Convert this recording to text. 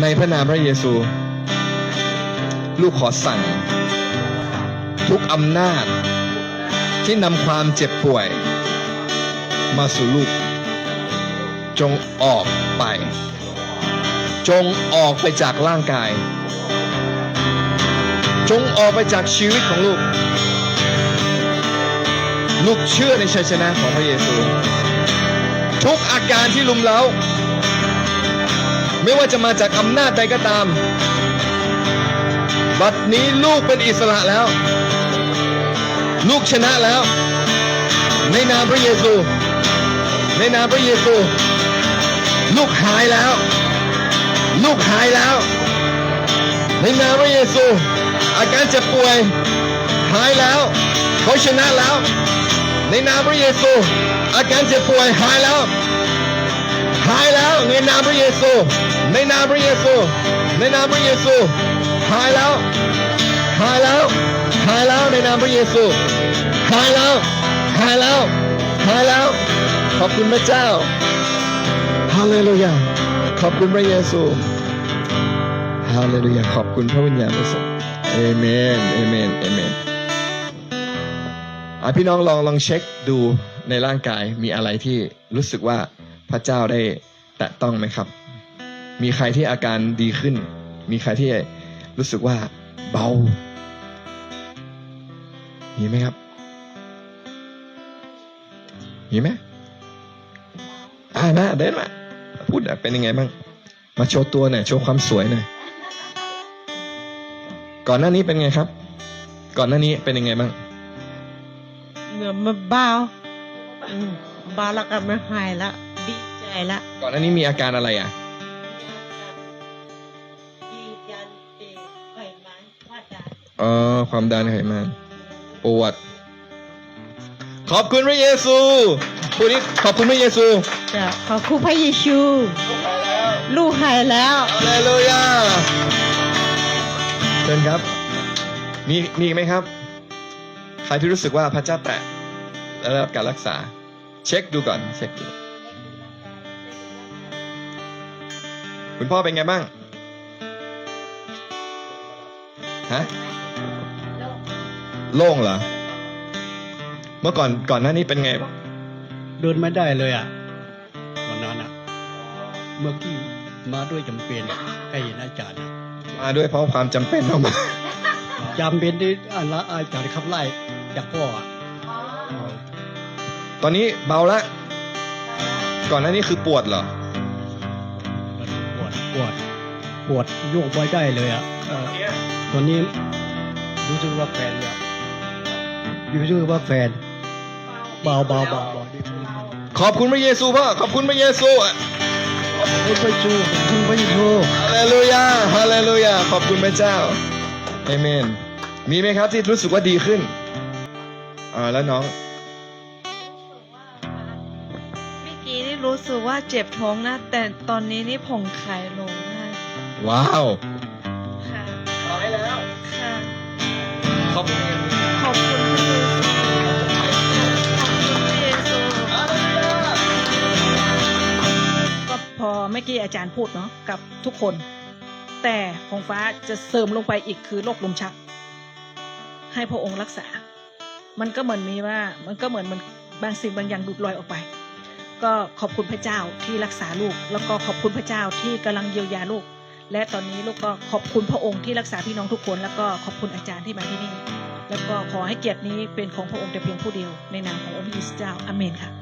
ในพระนามพระเยซู ลูกขอสั่ง ทุกอำนาจ ที่นำความเจ็บป่วย มาสู่ลูก จงออกไป จงออกไปจากร่างกาย จงออกไปจากชีวิตของลูก ลูกเชื่อในชัยชนะของพระเยซู ทุกอาการที่ลุมเล้า ไม่ว่าจะมาจากอำนาจใดก็ตาม บัดนี้ลูกเป็นอิสระแล้ว ลูกชนะแล้ว ในนามพระเยซู ในนามพระเยซู ลูกหายแล้ว ลูกหายแล้ว ในนามพระเยซู อาการเจ็บป่วย หายแล้ว เขาชนะแล้ว ในนามพระเยซู อาการเจ็บป่วยหายแล้ว นนามพระเยซู ในนามพระเยซู ในนามพระเยซูหายแล้วหายแล้วหายแล้วในนามพระเยซูหายแล้วหายแล้วหายแล้ว ขอบคุณพระเจ้าฮาเลลูยาขอบคุณพระเยซูฮาเลลูยาขอบคุณพระวิญญาณบริสุทธิ์เอเมนเอเมนเอเมนอะพี่น้องลองลองเช็คดูในร่างกายมีอะไรที่รู้สึกว่าพระเจ้าได้ แตะต้องไหมครับ มีใครที่อาการดีขึ้น มีใครที่รู้สึกว่าเบา มีไหมครับ มีไหมอ่านะเดินมาพูดเป็นยังไงบ้าง มาโชว์ตัวหน่อยโชว์ความสวยหน่อย ก่อนหน้านี้เป็นไงครับ ก่อนหน้านี้เป็นยังไงบ้างเหมือมันเบาเบาแล้วก็ไม่หายและ ดีใจละก่อนหน้านี้มีอาการอะไรอะดีจันเตไขมันว่าดันเอ่อความดันไขมันปวด ขอบคุณพระเยซูพูดนี้ขอบคุณพระเยซูจะขอบคุณพระเยซู ลูกหายแล้ว ฮาเลลูยาเชิญครับมีมีอีกไหมครับ ใครที่รู้สึกว่าพระเจ้าแตะและได้รับการรักษา เช็คดูก่อนเช็คดู คุณพ่อเป็นไงบ้าง ฮะ โล่งเหรอ เมื่อก่อนก่อนหน้านี้เป็นไงบ้างเดินไม่ได้เลยอะวันนั้นอะ เมื่อกี้มาด้วยจำเป็นใกล้เห็นอาจารย์อะมาด้วยเพราะความจำเป็นเอามา จำเป็นที่อาละอาจารย์ขับไล่จากพ่ออะตอนนี้เบาละ ก่อนหน้านี้คือปวดเหรอมัน ปวดปวดปวดโยกไม่ได้เลยอะเออตอนนี้รู้สึกว่าแฟนเนี่ยรู้สึกว่าแฟนเบาเบาเบาเบาดีขึ้นขอบคุณพระเยซูพ่อขอบคุณพระเยซูอะขอบคุณพระเจ้าขอบคุณพระเจ้าฮาเลลูยาฮาเลลูยาขอบคุณพระเจ้าเอเมน มีไหมครับที่รู้สึกว่าดีขึ้นอ่าแล้วน้อง รู้สึกว่าเจ็บท้องนะ แต่ตอนนี้นี่ผ่องคลายลงนะว้าวค่ะหายแล้ว ค่ะ ขอบคุณขอบคุณพระเยซูขอบคุณพระเยซูก็พอเมื่อกี้อาจารย์พูดเนาะกับทุกคน แต่ของฟ้าจะเสริมลงไปอีกคือโรคลมชัก ให้พระองค์รักษา มันก็เหมือนมีว่า มันก็เหมือนมันบางสิ่งบางอย่างหลุดลอยออกไป ก็ขอบคุณพระเจ้าที่รักษาลูก แล้วก็ขอบคุณพระเจ้าที่กำลังเยียวยาลูก และตอนนี้ลูกก็ขอบคุณพระองค์ที่รักษาพี่น้องทุกคน แล้วก็ขอบคุณอาจารย์ที่มาที่นี่ แล้วก็ขอให้เกียรตินี้เป็นของพระองค์แต่เพียงผู้เดียว ในนามขององค์พระเยซูเจ้าอเมนค่ะ